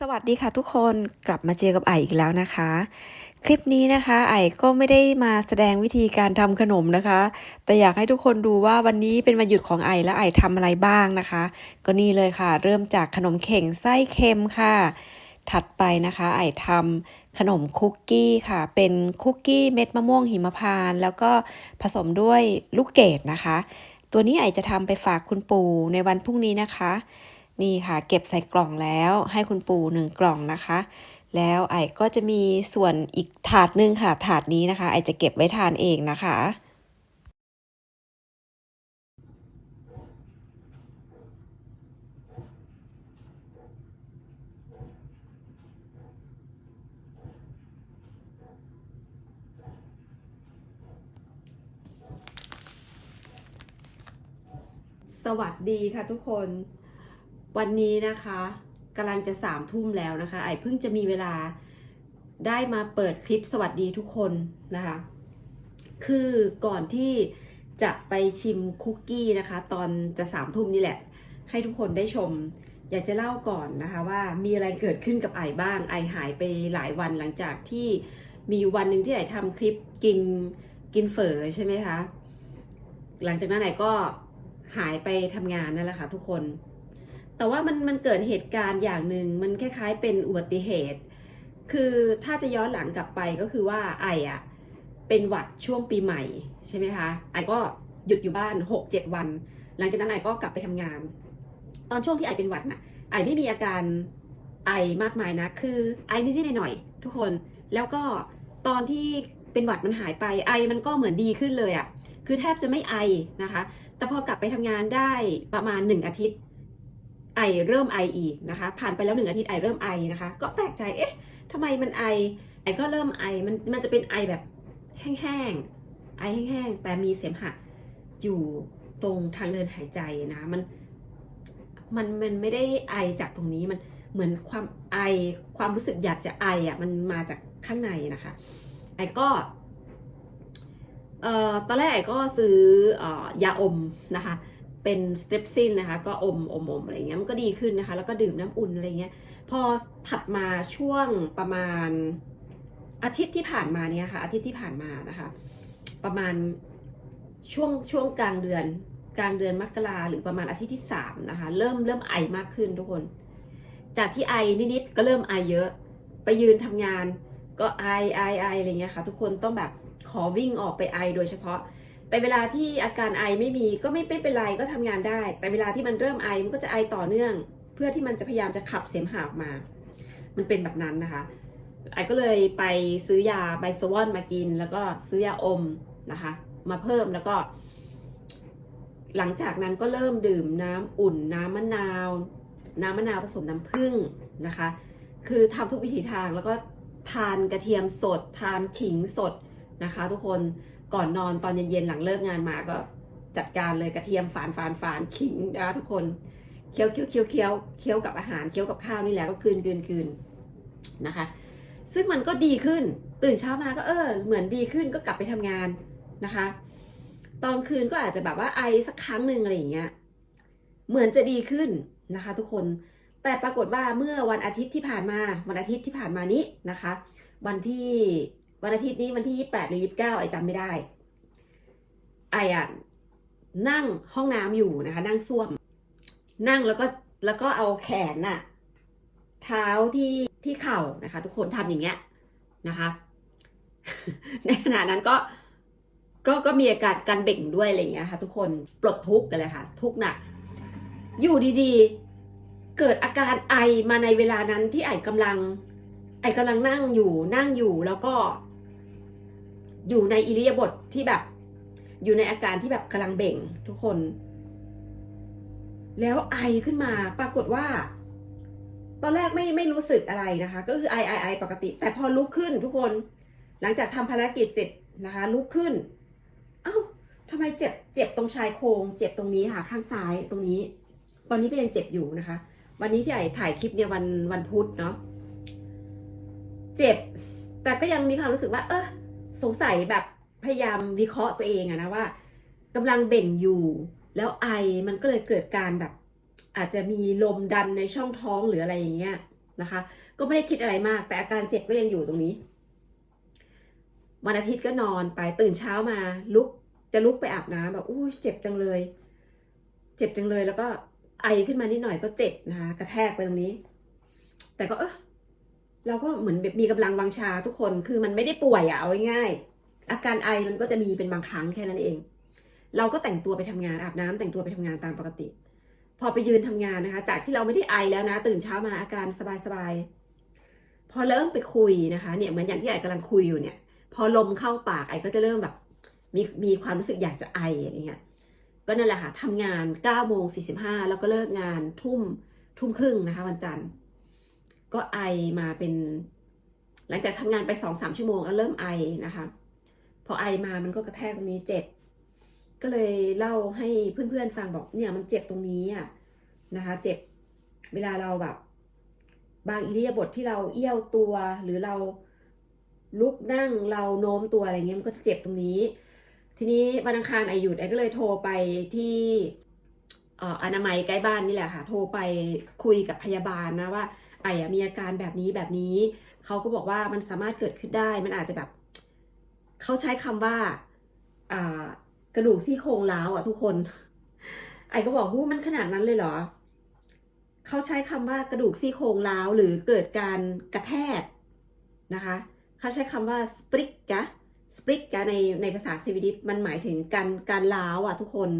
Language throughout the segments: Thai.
สวัสดีค่ะทุกคนกลับมาเจอกับไออีกแล้วนะคะ คลิปนี้นะคะ ไอก็ไม่ได้มาแสดงวิธีการทำขนมนะคะ แต่อยากให้ทุกคนดูว่าวันนี้เป็นวันหยุดของไอและไอทำอะไรบ้างนะคะ ก็นี่เลยค่ะ เริ่มจากขนมเข่งไส้เค็มค่ะ ถัดไปนะคะ ไอทำขนมคุกกี้ค่ะ เป็นคุกกี้เม็ดมะม่วงหิมพานต์แล้วก็ผสมด้วยลูกเกดนะคะ ตัวนี้ไอจะทำไปฝากคุณปู่ในวันพรุ่งนี้นะคะ นี่ค่ะ เก็บใส่กล่องแล้วให้คุณปู่หนึ่งกล่องนะคะ แล้วไอก็จะมีส่วนอีกถาดหนึงค่ะ ถาดนี้นะคะ ไอจะเก็บไว้ทานเองนะคะสวัสดีค่ะทุกคน วันนี้นะคะกำลังจะสามทุ่มแล้วนะคะ ไอเพิ่งจะมีเวลาได้มาเปิดคลิปสวัสดีทุกคนนะคะ คือก่อนที่จะไปชิมคุกกี้นะคะ ตอนจะสามทุ่มนี่แหละ ให้ทุกคนได้ชม อยากจะเล่าก่อนนะคะว่ามีอะไรเกิดขึ้นกับไอบ้าง ไอหายไปหลายวันหลังจากที่มีวันหนึ่งที่ไอทำคลิปกินกินเฝอใช่ไหมคะ หลังจากนั้นไอก็หายไปทำงานนั่นแหละค่ะทุกคน แต่ว่ามันมันเกิดเหตุการณ์อย่างหนึ่งมันคล้าย ๆ เป็นอุบัติเหตุ คือถ้าจะย้อนหลังกลับไปก็คือว่าไออะเป็นหวัดช่วงปีใหม่ใช่ไหมคะไอก็หยุดอยู่บ้าน6-7วัน หลังจากนั้นไอก็กลับไปทำงาน ตอนช่วงที่ไอเป็นหวัดน่ะไอไม่มีอาการไอมากมายนะคือไอนิดๆหน่อยๆทุกคน แล้วก็ตอนที่เป็นหวัดมันหายไปไอมันก็เหมือนดีขึ้นเลยอะคือแทบจะไม่ไอนะคะ แต่พอกลับไปทำงานได้ประมาณ 1 อาทิตย์ ไอเริ่มไออีกนะคะ ผ่านไปแล้วหนึ่งอาทิตย์ไอเริ่มไอนะคะ ก็แปลกใจเอ๊ะทำไมมันไอไอก็เริ่มไอมันมันจะเป็นไอแบบแห้งๆไอแห้งๆแต่มีเสมหะอยู่ตรงทางเดินหายใจนะมันมันมันไม่ได้ไอจากตรงนี้มันเหมือนความไอความรู้สึกอยากจะไออะมันมาจากข้างในนะคะ ไอก็เอ่อตอนแรกไอก็ซื้อออยาอมนะคะ เป็นสเตปซินนะคะก็อมอมอมอะไรเงี้ยมันก็ดีขึ้นนะคะ แล้วก็ดื่มน้ำอุ่นอะไรเงี้ยพอถัดมาช่วงประมาณอาทิตย์ที่ผ่านมาเนี่ยค่ะ อาทิตย์ที่ผ่านมานะคะ ประมาณช่วงช่วงกลางเดือนกลางเดือนมกราหรือประมาณอาทิตย์ที่สามนะคะเริ่มเริ่มไอมากขึ้นทุกคน จากที่ไอนิดๆก็เริ่มไอเยอะ ไปยืนทำงานก็ไอไอไออะไรเงี้ยค่ะ ทุกคนต้องแบบขอวิ่งออกไปไอโดยเฉพาะ แต่เวลาที่อาการไอไม่มีก็ไม่เป็นไรก็ทำงานได้ แต่เวลาที่มันเริ่มไอมันก็จะไอต่อเนื่อง เพื่อที่มันจะพยายามจะขับเสมหะออกมา มันเป็นแบบนั้นนะคะ ไอก็เลยไปซื้อยาไบโซวอนมากิน แล้วก็ซื้อยาอมนะคะ มาเพิ่มแล้วก็ หลังจากนั้นก็เริ่มดื่มน้ำอุ่น น้ำมะนาว น้ำมะนาวผสมน้ำผึ้งนะคะ คือทำทุกวิถีทางแล้วก็ทานกระเทียมสด ทานขิงสดนะคะ ทุกคน ก่อนนอนตอนเย็นๆหลังเลิกงานมาก็จัดการเลยกระเทียมฝานฝานฝานขิงนะคะทุกคนเคี้ยวเคี้ยวเคี้ยวเคี้ยวเคี้ยวกับอาหารเคี้ยวกับข้าวนี่แหละก็คืนคืนคืนนะคะ ซึ่งมันก็ดีขึ้นตื่นเช้ามาก็เออ เหมือนดีขึ้นก็กลับไปทำงานนะคะ ตอนคืนก็อาจจะแบบว่าไอสักครั้งหนึ่งอะไรอย่างเงี้ยเหมือนจะดีขึ้นนะคะ ทุกคนแต่ปรากฏว่าเมื่อวันอาทิตย์ที่ผ่านมาวันอาทิตย์ที่ผ่านมานี้นะคะ วันที่ วันอาทิตย์นี้วันที่28หรือ29ไอจำไม่ได้ ไออะนั่งห้องน้ำอยู่นะคะ นั่งส้วม นั่งแล้วก็แล้วก็เอาแขนน่ะ เท้าที่ที่เข่านะคะ ทุกคนทำอย่างเงี้ยนะคะ ในขณะนั้นก็ก็ก็มีอาการการเบ่งด้วยอะไรอย่างเงี้ยค่ะ ทุกคนปลดทุกข์กันเลยค่ะ ทุกข์หนัก อยู่ดีๆ เกิดอาการไอมาในเวลานั้นที่ไอกำลัง ไอกำลังนั่งอยู่นั่งอยู่แล้วก็ อยู่ในอิริยาบถทที่แบบ อยู่ในอาการที่แบบกำลังเบ่งทุกคน แล้วไอขึ้นมาปรากฏว่า ตอนแรกไม่ไม่รู้สึกอะไรนะคะ ก็คือไอไอไอปกติ แต่พอลุกขึ้นทุกคน หลังจากทำภารกิจเสร็จนะคะ ลุกขึ้น เอ้าทำไมเจ็บเจ็บตรงชายโครงเจ็บตรงนี้ค่ะ ข้างซ้ายตรงนี้ ตอนนี้ก็ยังเจ็บอยู่นะคะ วันนี้ที่ไอถ่ายคลิปเนี่ยวันวันพุธเนาะเจ็บ แต่ก็ยังมีความรู้สึกว่า เออ สงสัยแบบพยายามวิเคราะห์ตัวเองอะนะว่ากำลังเบ่งอยู่ แล้วไอมันก็เลยเกิดการแบบ อาจจะมีลมดันในช่องท้องหรืออะไรอย่างเงี้ยนะคะ ก็ไม่ได้คิดอะไรมาก แต่อาการเจ็บก็ยังอยู่ตรงนี้วันอาทิตย์ก็นอนไปตื่นเช้ามาลุกจะลุกไปอาบน้ำแบบอุ้เจ็บจังเลย เจ็บจังเลยแล้วก็ไอขึ้นมานิดหน่อยก็เจ็บนะคะกระแทกไปตรงนี้ แต่ก็เออ เราก็เหมือนแบบมีกำลังวังชาทุกคนคือมันไม่ได้ป่วยอะเอาง่ายๆอาการไอมันก็จะมีเป็นบางครั้งแค่นั้นเอง เราก็แต่งตัวไปทำงานอาบน้ำแต่งตัวไปทำงานตามปกติ พอไปยืนทำงานนะคะ จากที่เราไม่ได้ไอแล้วนะ ตื่นเช้ามาอาการสบายๆพอเริ่มไปคุยนะคะ เนี่ยเหมือนอย่างที่ไอกำลังคุยอยู่เนี่ย พอลมเข้าปากไอก็จะเริ่มแบบมีมีความรู้สึกอยากจะไออะไรเงี้ยก็นั่นแหละค่ะทำงาน9โมง45 แล้วก็เลิกงานทุ่มทุ่มครึ่งนะคะ วันจันทร์ ก็ไอมาเป็น หลังจากทำงานไป2องสามชั่วโมงแล้วเริ่มไอนะคะ พอไอมามันก็กระแทกตรงนี้เจ็บ ก็เลยเล่าให้เพื่อนๆฟังบอกเนี่ยมันเจ็บตรงนี้อะนะคะ เจ็บเวลาเราแบบ บางอิริยาบถทที่เราเอี้ยวตัวหรือเราลุกนั่งเราโน้มตัวอะไรเงี้ยมันก็จะเจ็บตรงนี้ ทีนี้วันอังคารไอหยุดไอก็เลยโทรไปที่อออนามัยใกล้บ้านนี่แหละค่ะ โทรไปคุยกับพยาบาลนะว่า ไออะมีอาการแบบนี้แบบนี้ เขาก็บอกว่ามันสามารถเกิดขึ้นได้ มันอาจจะแบบ เขาใช้คำว่า อ่ากระดูกซี่โครงล้าวอะทุกคน ไอก็บอกว่ามันขนาดนั้นเลยเหรอ เขาใช้คำว่ากระดูกซี่โครงล้าวหรือเกิดการกระแทกนะคะ เขาใช้คำว่าสปริกกะสปริกกะในในภาษาสวีดิชมันหมายถึงการการล้าวอะทุกคน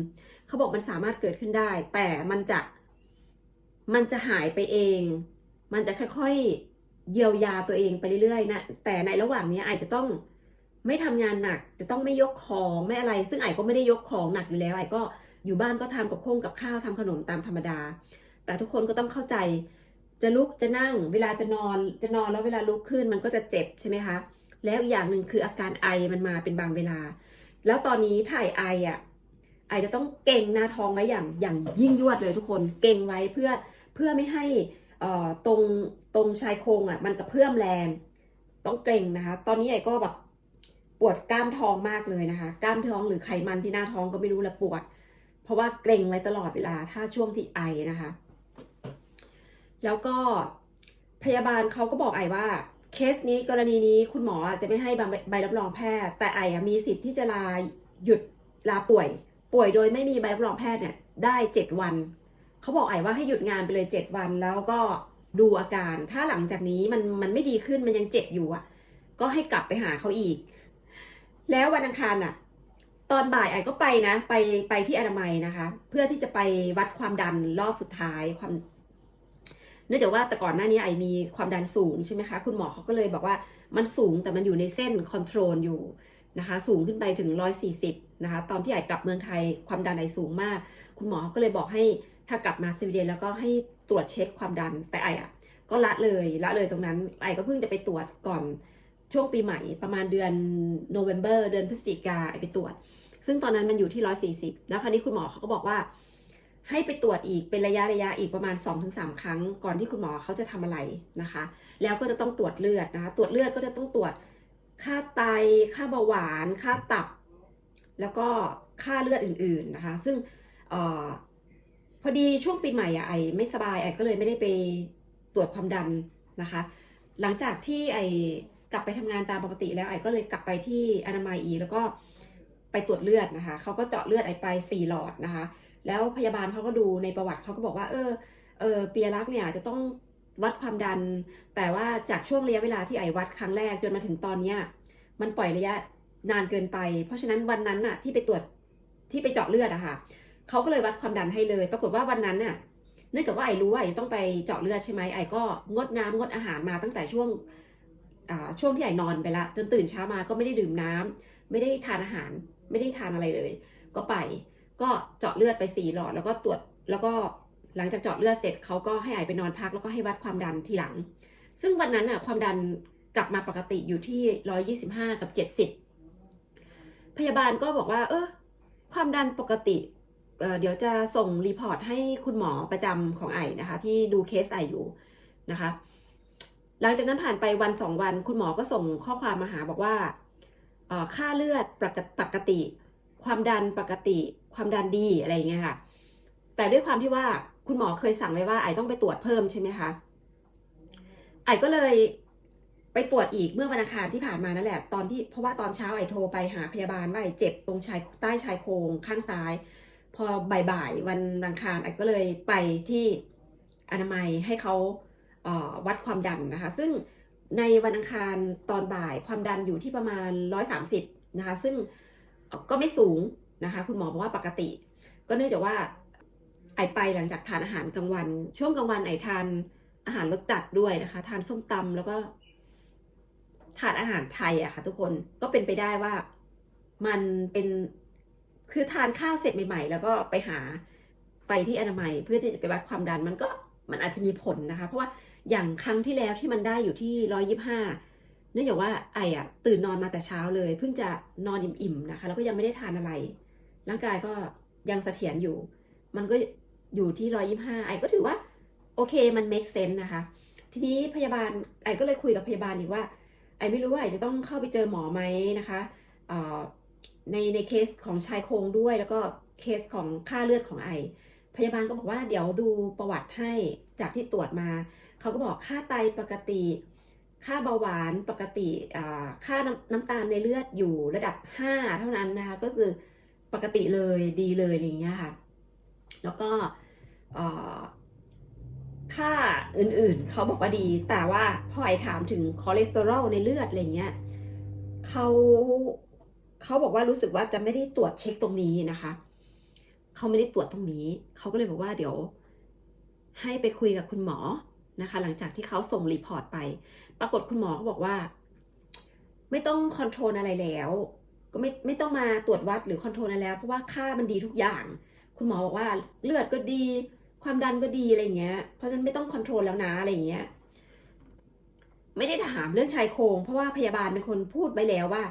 เขาบอกมันสามารถเกิดขึ้นได้ แต่มันจะมันจะหายไปเอง มันจะค่อยๆเยียวยาตัวเองไปเรื่อยๆนะแต่ในระหว่างนี้ไอจะต้องไม่ทำงานหนัก จะต้องไม่ยกของไม่อะไร ซึ่งไอก็ไม่ได้ยกของหนักอยู่แล้วไอก็อยู่บ้านก็ทำกับข้งกับข้าวทำขนมตามธรรมดา แต่ทุกคนก็ต้องเข้าใจ จะลุกจะนั่ง เวลาจะนอนจะนอนแล้วเวลาลุกขึ้นมันก็จะเจ็บใช่ไหมคะแล้วอีกอย่างหนึ่งคืออาการไอมันมาเป็นบางเวลา แล้วตอนนี้ถ่ายไออะไอจะต้องเก่งหน้าท้องไว้อย่างอย่างยิ่งยวดเลยทุกคนเก่งไว้เพื่อเพื่อไม่ให้ ตรงตรงชายโครงอะ มันกระเพื่อมแรงต้องเก่งนะคะ ตอนนี้ไอก็แบบปวดกล้ามท้องมากเลยนะคะ กล้ามท้องหรือไขมันที่หน้าท้องก็ไม่รู้ละปวด เพราะว่าเกร็งไว้ตลอดเวลาถ้าช่วงที่ไอนะคะ แล้วก็พยาบาลเขาก็บอกไอว่าเคสนี้กรณีนี้คุณหมอจะไม่ให้ใบใบรับรองแพทย์ แต่ไอมีสิทธิ์ที่จะลาหยุดลาป่วย ป่วยโดยไม่มีใบรับรองแพทย์เนี่ยได้เจ็ดวัน เขาบอกไอว่าให้หยุดงานไปเลยเจ็ดวันแล้วก็ดูอาการ ถ้าหลังจากนี้มันมันไม่ดีขึ้นมันยังเจ็บอยู่อะ ก็ให้กลับไปหาเขาอีก แล้ววันอังคารอะ ตอนบ่ายไอ้ก็ไปนะ ไปไปที่อนามัยนะคะ เพื่อที่จะไปวัดความดันรอบสุดท้ายความเนื่องจากว่าแต่ก่อนหน้านี้ไอมีความดันสูงใช่ไหมคะ คุณหมอเขาก็เลยบอกว่ามันสูงแต่มันอยู่ในเส้นคอนโทรลอยู่นะคะสูงขึ้นไปถึง 140 นะคะ ตอนที่ไอกลับเมืองไทยความดันไอสูงมาก คุณหมอก็เลยบอกให้ ถ้ากลับมาสวีเดนแล้วก็ให้ตรวจเช็คความดันแต่ไออะก็ละเลยละเลยตรงนั้นไอก็เพิ่งจะไปตรวจก่อนช่วงปีใหม่ประมาณเดือนโนเวม ber เดือนพฤศจิกาไอไปตรวจ ซึ่งตอนนั้นมันอยู่ที่140แล้วคราวนี้คุณหมอเขาก็บอกว่า ให้ไปตรวจอีกเป็นระยะระยะอีกประมาณ 2-3 ครั้ง ก่อนที่คุณหมอเขาจะทำอะไรนะคะ แล้วก็จะต้องตรวจเลือดนะคะตรวจเลือดก็จะต้องตรวจค่าไตค่าเบาหวาน ค่าตับ แล้วก็ค่าเลือดอื่น ๆนะคะ ซึ่งเออ พอดีช่วงปีใหม่อะไอไม่สบายไอก็เลยไม่ได้ไปตรวจความดันนะคะ หลังจากที่ไอกลับไปทำงานตามปกติแล้วไอก็เลยกลับไปที่อนามัยอีแล้วก็ไปตรวจเลือดนะคะเขาก็เจาะเลือดไอไปสี่หลอดนะคะ แล้วพยาบาลเขาก็ดูในประวัติเขาก็บอกว่า เออเออเปียรักเนี่ยจะต้องวัดความดัน แต่ว่าจากช่วงระยะเวลาที่ไอวัดครั้งแรกจนมาถึงตอนเนี้ยมันปล่อยระยะนานเกินไป เพราะฉะนั้นวันนั้นน่ะที่ไปตรวจที่ไปเจาะเลือดอะค่ะ เขาก็เลยวัดความดันให้เลย ปรากฏว่าวันนั้นน่ะ เนื่องจากว่าไอรู้ว่าไอต้องไปเจาะเลือดใช่ไหมไอก็งดน้ำงดอาหารมาตั้งแต่ช่วงอ่าช่วงที่ไอนอนไปละ จนตื่นเช้ามาก็ไม่ได้ดื่มน้ำไม่ได้ทานอาหาร ไม่ได้ทานอะไรเลย ก็ไป ก็เจาะเลือดไปสี่หลอดแล้วก็ตรวจแล้วก็หลังจากเจาะเลือดเสร็จเขาก็ให้ไอไปนอนพักแล้วก็ให้วัดความดันทีหลัง ซึ่งวันนั้นอะความดันกลับมาปกติอยู่ที่ร้อยี่สิบห้ากับเจ็ดสิบพยาบาลก็บอกว่า เออความดันปกติ เดี๋ยวจะส่งรีพอร์ตให้คุณหมอประจำของไอนะคะ ที่ดูเคสไออยู่นะคะ หลังจากนั้นผ่านไปวันสองวัน คุณหมอก็ส่งข้อความมาหาบอกว่าค่าเลือดปกติ ความดันปกติ ความดันดีอะไรอย่างเงี้ยค่ะ แต่ด้วยความที่ว่าคุณหมอเคยสั่งไว้ว่าไอต้องไปตรวจเพิ่มใช่ไหมคะไอก็เลยไปตรวจอีกเมื่อวันอังคารที่ผ่านมานั่นแหละตอนที่เพราะว่าตอนเช้าไอโทรไปหาพยาบาลว่าไอเจ็บตรงชายใต้ชายโครงข้างซ้าย พอบ่ายๆวันอังคารไอ้ก็เลยไปที่อนามัยให้เขาเวัดความดันนะคะ ซึ่งในวันอังคารตอนบ่ายความดันอยู่ที่ประมาณ 130 นะคะ ซึ่งก็ไม่สูงนะคะ คุณหมอบอกว่าปกติ ก็เนื่องจากว่าไอไปหลังจากทานอาหารกลางวัน ช่วงกลางวันไอทานอาหารรสจัดด้วยนะคะ ทานส้มตำแล้วก็ทานอาหารไทยอะค่ะทุกคนก็เป็นไปได้ว่ามันเป็น คือทานข้าวเสร็จใหม่ ๆ แล้วก็ไปหาไปที่อนามัยเพื่อที่จะไปวัดความดันมันก็มันอาจจะมีผลนะคะ เพราะว่าอย่างครั้งที่แล้วที่มันได้อยู่ที่ร้อยี่ห้าเนื่องจากว่าไออะตื่นนอนมาแต่เช้าเลย เพิ่งจะนอนอิ่มๆนะคะแล้วก็ยังไม่ได้ทานอะไร ร่างกายก็ยังเสถียรอยู่ มันก็อยู่ที่ร้อยี่ห้าไอก็ถือว่าโอเคมัน make sense นะคะ ทีนี้พยาบาลไอก็เลยคุยกับพยาบาลอีกว่า ไอไม่รู้ว่าไอจะต้องเข้าไปเจอหมอไหมนะคะเอ่อ ในในเคสของชายโครงด้วย แล้วก็เคสของค่าเลือดของไอ พยาบาลก็บอกว่าเดี๋ยวดูประวัติให้จากที่ตรวจมา เขาก็บอกค่าไตปกติ ค่าเบาหวานปกติอ่าค่าน้ำน้ำตาลในเลือดอยู่ระดับ 5 เท่านั้นนะคะ ก็คือปกติเลยดีเลยอะไรอย่างเงี้ยค่ะ แล้วก็อ่อค่าอื่นๆ เขาบอกว่าดี แต่ว่าพอไอถามถึงคอเลสเตอรอลในเลือดอะไรเงี้ยเขา เขาบอกว่ารู้สึกว่าจะไม่ได้ตรวจเช็คตรงนี้นะคะ เขาไม่ได้ตรวจตรงนี้ เขาก็เลยบอกว่าเดี๋ยว ให้ไปคุยกับคุณหมอนะคะ หลังจากที่เขาส่งรีพอร์ตไป ปรากฏคุณหมอเขาบอกว่า ไม่ต้องคอนโทรลอะไรแล้ว ก็ไม่ไม่ต้องมาตรวจวัดหรือคอนโทรลอะไรแล้ว เพราะว่าค่ามันดีทุกอย่าง คุณหมอบอกว่าเลือดก็ดี ความดันก็ดีอะไรเงี้ย เพราะฉะนั้นไม่ต้องคอนโทรลแล้วนะอะไรเงี้ย ไม่ได้ถามเรื่องชายโครงเพราะว่าพยาบาลเป็นคนพูดไว้แล้วว่า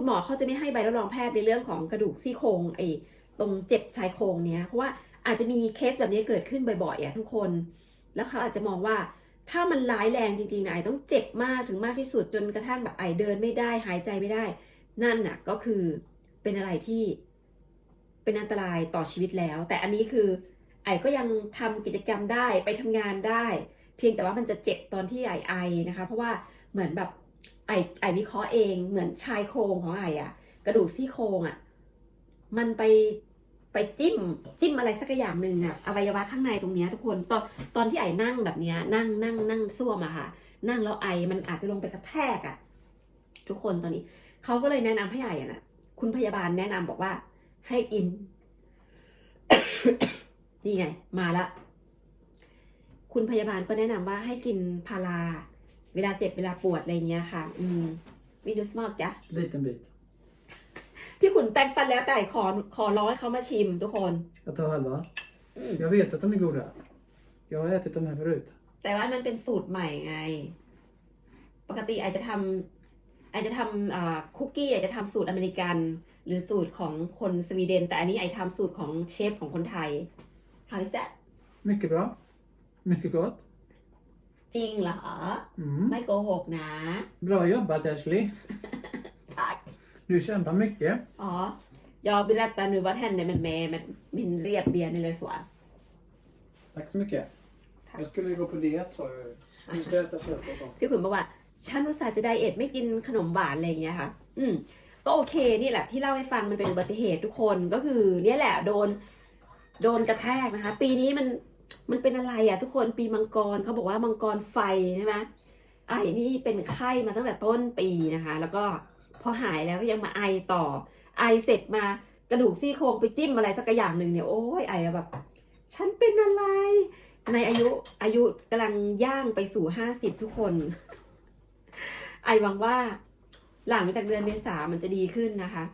คุณหมอเขาจะไม่ให้ใบรับรองแพทย์ในเรื่องของกระดูกซี่โครงไอ้ตรงเจ็บชายโครงเนี้ยเพราะว่าอาจจะมีเคสแบบนี้เกิดขึ้นบ่อยๆอะทุกคน แล้วเขาอาจจะมองว่าถ้ามันร้ายแรงจริงๆนะไอต้องเจ็บมากถึงมากที่สุดจนกระทั่งแบบไอเดินไม่ได้หายใจไม่ได้ นั่นน่ะก็คือเป็นอะไรที่เป็นอันตรายต่อชีวิตแล้ว แต่อันนี้คือไอก็ยังทำกิจกรรมได้ไปทำงานได้ เพียงแต่ว่ามันจะเจ็บตอนที่ไอไอนะคะ เพราะว่าเหมือนแบบ ไอไอวิเคราะห์เองเหมือนชายโครงของไออะกระดูกซี่โครงอะมันไปไปจิ้มจิ้มอะไรสักอย่างหนึ่งอะอวัยวะข้างในตรงเนี้ยทุกคนตอนตอนที่ไอนั่งแบบเนี้ยนั่งนั่งนั่งซ่วมอะค่ะ นั่งแล้วไอมันอาจจะลงไปกระแทกอะทุกคนตอนนี้เขาก็เลยแนะนำให้ไออะนะคุณพยาบาลแนะนำบอกว่า ให้กินนี่ไง มาละ คุณพยาบาลก็แนะนำว่าให้กินพารา เวลาเจ็บเวลาปวดอะไรเงี้ยค่ะ อืมวิดูสมอกจ้ะ Liten bit. พี่ขุนแปรงฟันแล้วแต่ขอขอร้องให้เขามาชิมทุกคน Jag tar halva. อืม Jag vet att de är goda. Jag har ätit dem här förut. แต่ว่ามันเป็นสูตรใหม่ไง ปกติไอจะทำไอจะทำอ่าคุกกี้ไอจะทำสูตรอเมริกัน หรือสูตรของคนสวีเดน แต่อันนี้ไอทำสูตรของเชฟของคนไทย How is that Mycket bra. Mycket gott. จริงเหรอ Mm. ไม่โกหกนะ Bra jobbat Ashley. ทัก Du kämpar mycket. อ๋อ jag berättar nu vad hände med mig med min revben eller så. Tack så mycket. Tack. Jag skulle gå på diet sa jag. Inte äta sött och sånt. พี่ขุนบอกว่า ฉันอุตส่าห์จะไดเอทไม่กินขนมหวานอะไรอย่างเงี้ยค่ะ อืม ก็โอเคนี่แหละที่เล่าให้ฟังมันเป็นอุบัติเหตุทุกคนก็คือเนี่ยแหละโดน โดนกระแทกนะคะ ปีนี้มัน มันเป็นอะไรอะทุกคนปีมังกรเขาบอกว่ามังกรไฟใช่ไหมไอ้นี่เป็นไข้มาตั้งแต่ต้นปีนะคะ แล้วก็พอหายแล้วก็ยังมาไอต่อ ไอเสร็จมากระดูกซี่โครงไปจิ้มอะไรสักอย่างหนึ่งเนี่ยโอ้ยไอแบบ ฉันเป็นอะไร ในอายุอายุกำลังย่างไปสู่ห้าสิบทุกคน ไอหวังว่า หลังจากเดือนเมษามันจะดีขึ้นนะคะ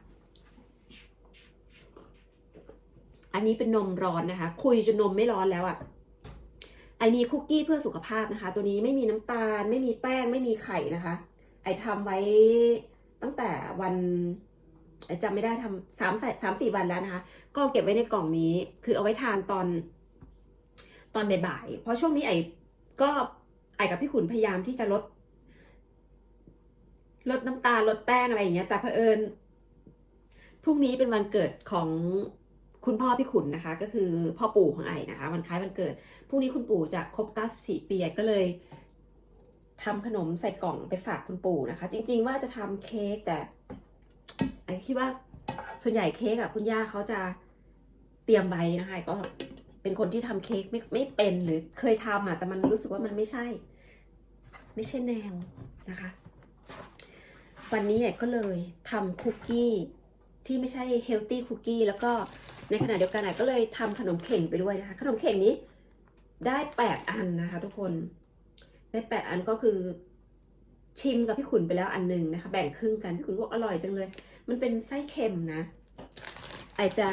อันนี้เป็นนมร้อนนะคะ คุยจนนมไม่ร้อนแล้วอะ่ะไอมีคุกกี้เพื่อสุขภาพนะคะ ตัวนี้ไม่มีน้ำตาล ไม่มีแป้ง ไม่มีไข่นะคะ ไอทำไว้ตั้งแต่วันไอจำไม่ได้ทำสามสามสี่วันแล้วนะคะ ก็เก็บไว้ในกล่องนี้ คือเอาไว้ทานตอนตอนบ่ายๆเพราะช่วงนี้ไอก็ไอกับพี่ขุนพยายามที่จะลด ลดน้ำตาลลดแป้งอะไรอย่างเงี้ย แต่เผอิญพรุ่งนี้เป็นวันเกิดของ คุณพ่อพี่ขุนนะคะ ก็คือพ่อปู่ของไอนะคะ วันคล้ายวันเกิดพรุ่งนี้คุณปู่จะครบ 94 ปีก็เลยทำขนมใส่กล่องไปฝากคุณปู่นะคะ จริง ๆ ว่าจะทำเค้กแต่ไอคิดว่าส่วนใหญ่เค้กอะคุณย่าเขาจะเตรียมไว้นะคะก็เป็นคนที่ทำเค้กไม่ไม่เป็นหรือเคยทำอะแต่มันรู้สึกว่ามันไม่ใช่ ไม่ใช่แนวนะคะ วันนี้ไอก็เลยทำคุกกี้ที่ไม่ใช่เฮลตี้คุกกี้แล้วก็ ในขณะเดียวกันไอก็เลยทำขนมเข่งไปด้วยนะคะ ขนมเข่งนี้ได้แปดอันนะคะ ทุกคนได้แปดอันก็คือชิมกับพี่ขุนไปแล้วอันหนึ่งนะคะ แบ่งครึ่งกันพี่ขุนบอกอร่อยจังเลย มันเป็นไส้เค็มนะไอจะ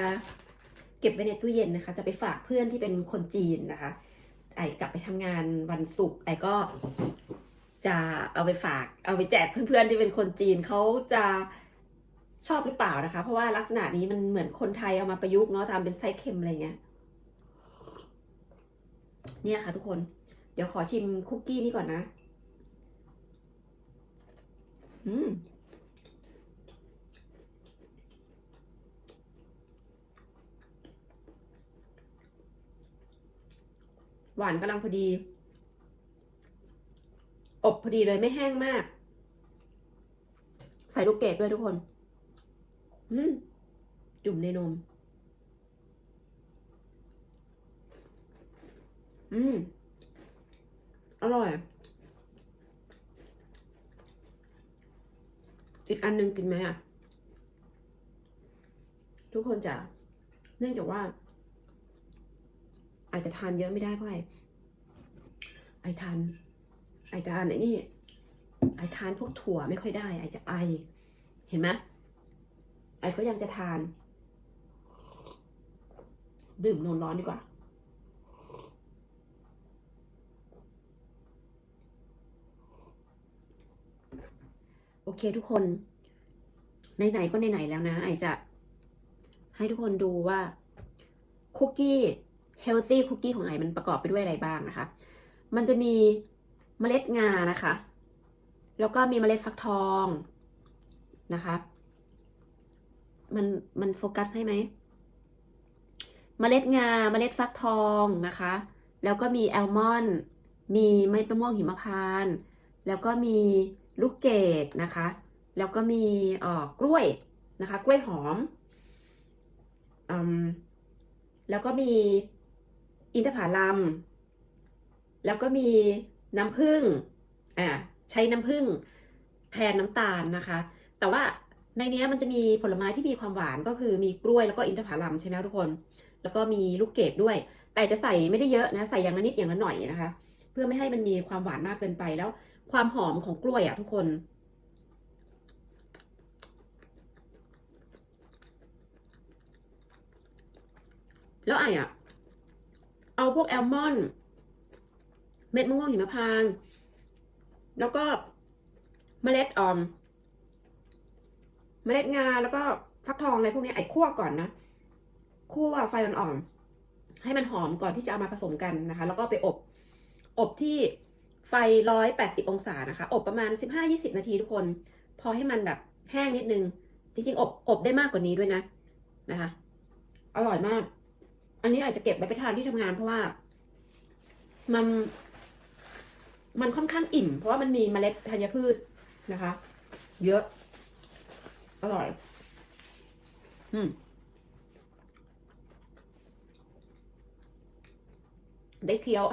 เก็บไว้ในตู้เย็นนะคะ จะไปฝากเพื่อนที่เป็นคนจีนนะคะ ไอกลับไปทำงานวันศุกร์ไอก็จะเอาไปฝาก เอาไปแจกเพื่อนๆที่เป็นคนจีนเขาจะ ชอบหรือเปล่านะคะ เพราะว่าลักษณะนี้มันเหมือนคนไทยเอามาประยุกต์เนาะทำเป็นไส้เค็มอะไรเงี้ยเนี่ยค่ะทุกคน เดี๋ยวขอชิมคุกกี้นี่ก่อนนะ อืมหวานกำลังพอดี อบพอดีเลยไม่แห้งมาก ใส่ลูกเกดด้วยทุกคน จุ่มในนม อืม อร่อย อีกอันหนึงกินไหมอะ ทุกคนจะเนื่องจากว่า อาจจะทานเยอะไม่ได้เพราะไอไอทาน ไอทานไอ้นี่ ไอทานพวกถั่วไม่ค่อยได้ ไอจะไอ เห็นไหม ไอก็ยังจะทาน ดื่มนมร้อนดีกว่า โอเคทุกคนไหนๆก็ไหนๆแล้วนะ ไอจะ ให้ทุกคนดูว่าคุกกี้เฮลตี้คุกกี้ของไอมันประกอบไปด้วยอะไรบ้างนะคะ มันจะมีเมล็ดงานะคะ แล้วก็มีเมล็ดฟักทองนะคะ มันมันโฟกัสให้ไหมเมล็ดงาเมล็ดฟักทองนะคะ แล้วก็มีแอลมอนด์มีเมล็ดมะม่วงหิมพานต์แล้วก็มีลูกเกดนะคะ แล้วก็มีเอ่อกล้วยนะคะ กล้วยหอมอืมแล้วก็มีอินทผลัมแล้วก็มีน้ำผึ้งอ่าใช้น้ำผึ้งแทนน้ำตาลนะคะ แต่ว่า ในนี้มันจะมีผลไม้ที่มีความหวานก็คือมีกล้วยแล้วก็อินทผลัมใช่ไหมทุกคน แล้วก็มีลูกเกดด้วย แต่จะใส่ไม่ได้เยอะนะใส่อย่างละนิดอย่างละหน่อยนะคะ เพื่อไม่ให้มันมีความหวานมากเกินไปแล้ว ความหอมของกล้วยอะทุกคน แล้วไอ้อะเอาพวกแอลมอนด์เม็ดมะม่วงหิมพานต์แล้วก็เมล็ดออม เมล็ดงาแล้วก็ฟักทองอะไรพวกนี้ไอ้คั่วก่อนนะคั่วไฟอ่อนๆให้มันหอมก่อนที่จะเอามาผสมกันนะคะ แล้วก็ไปอบ อบที่ไฟร้อยแปดสิบองศานะคะ อบประมาณสิบห้ายี่สิบนาทีทุกคน พอให้มันแบบแห้งนิดนึง จริง ๆ อบอบได้มากกว่านี้ด้วยนะนะคะ อร่อยมาก อันนี้อาจจะเก็บไว้ไปทานที่ทำงานเพราะว่า มันมันค่อนข้างอิ่ม เพราะว่ามันมีเมล็ดธัญพืชนะคะ เยอะ อร่อย อืม ได้เคี้ยว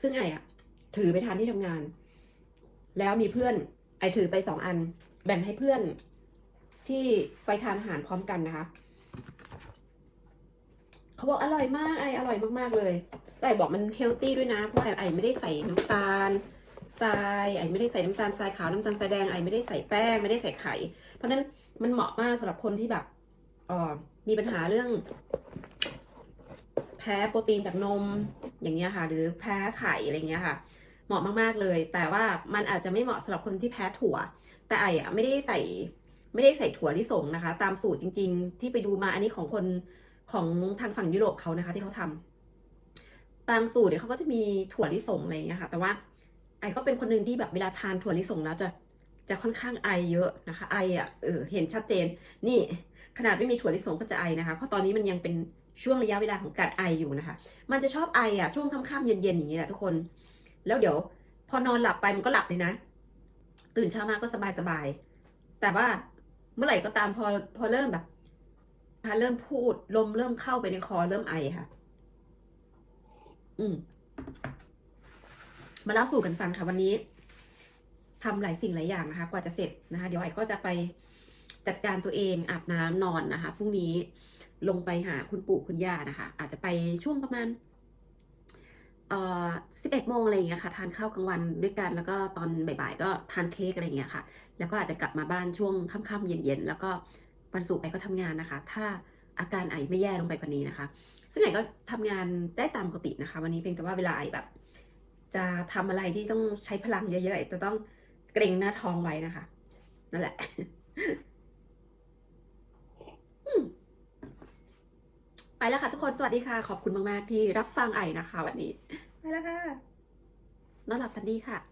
ซึ่งไออะถือไปทานที่ทำงาน แล้วมีเพื่อน ไอถือไปสองอัน แบ่งให้เพื่อนที่ไปทานอาหารพร้อมกันนะคะ เขาบอกอร่อยมากไออร่อยมากๆเลยแต่ไอบอกมันเฮลตี้ด้วยนะ เพราะไอไอไม่ได้ใส่น้ำตาล ทรายไอไม่ได้ใส่น้ำตาลทรายขาวน้ำตาลทรายแดงไอไม่ได้ใส่แป้งไม่ได้ใส่ไข่ เพราะฉะนั้นมันเหมาะมากสำหรับคนที่แบบออมีปัญหาเรื่อง แพ้โปรตีนจากนมอย่างเงี้ยค่ะ หรือแพ้ไข่อะไรเงี้ยค่ะ เหมาะมากๆเลย แต่ว่ามันอาจจะไม่เหมาะสำหรับคนที่แพ้ถั่ว แต่ไออะไม่ได้ใส่ไม่ได้ใส่ถั่วลิสงนะคะ ตามสูตรจริง ๆ ที่ไปดูมาอันนี้ของคนของทางฝั่งยุโรปเขานะคะ ที่เขาทำตามสูตรเนี่ยเขาก็จะมีถั่วลิสงอะไรอย่างเงี้ยค่ะ แต่ว่า ไอก็เป็นคนหนึ่งที่แบบเวลาทานถั่วลิสงแล้วจะจะค่อนข้างไอเยอะนะคะ ไออะเออเห็นชัดเจน นี่ขนาดไม่มีถั่วลิสงก็จะไอนะคะ เพราะตอนนี้มันยังเป็นช่วงระยะเวลาของการไออยู่นะคะ มันจะชอบไออะช่วงค่ำๆเย็นๆอย่างนี้แหละทุกคน แล้วเดี๋ยวพอนอนหลับไปมันก็หลับเลยนะ ตื่นเช้ามาก็สบายๆ แต่ว่าเมื่อไหร่ก็ตามพอพอเริ่มแบบพอเริ่มพูดลมเริ่มเข้าไปในคอเริ่มไอค่ะ อืม มาเล่าสู่กันฟังค่ะวันนี้ทำหลายสิ่งหลายอย่างนะคะ กว่าจะเสร็จนะคะ เดี๋ยวไอ้ก็จะไปจัดการตัวเองอาบน้ำนอนนะคะพรุ่งนี้ลงไปหาคุณปู่คุณย่านะคะ อาจจะไปช่วงประมาณเอ่อสิบเอ็ดโมงอะไรอย่างเงี้ยค่ะทานข้าวกลางวันด้วยกันแล้วก็ตอนบ่ายๆก็ทานเค้กอะไรอย่างเงี้ยค่ะ แล้วก็อาจจะกลับมาบ้านช่วงค่ำๆเย็นๆแล้วก็วันศุกร์ไอ้ก็ทำงานนะคะ ถ้าอาการไอไม่แย่ลงไปกว่านี้นะคะ ซึ่งไอ้ก็ทำงานได้ตามปกตินะคะ วันนี้เพียงแต่ว่าเวลาไอแบบ จะทำอะไรที่ต้องใช้พลังเยอะๆไอ้จะต้องเกรงหน้าท้องไว้นะคะ นั่นแหละอืมไปแล้วค่ะทุกคนสวัสดีค่ะ ขอบคุณมาก ๆ ที่รับฟังไอนะคะ วันนี้ ไปแล้วค่ะนอนหลับฝันดีค่ะ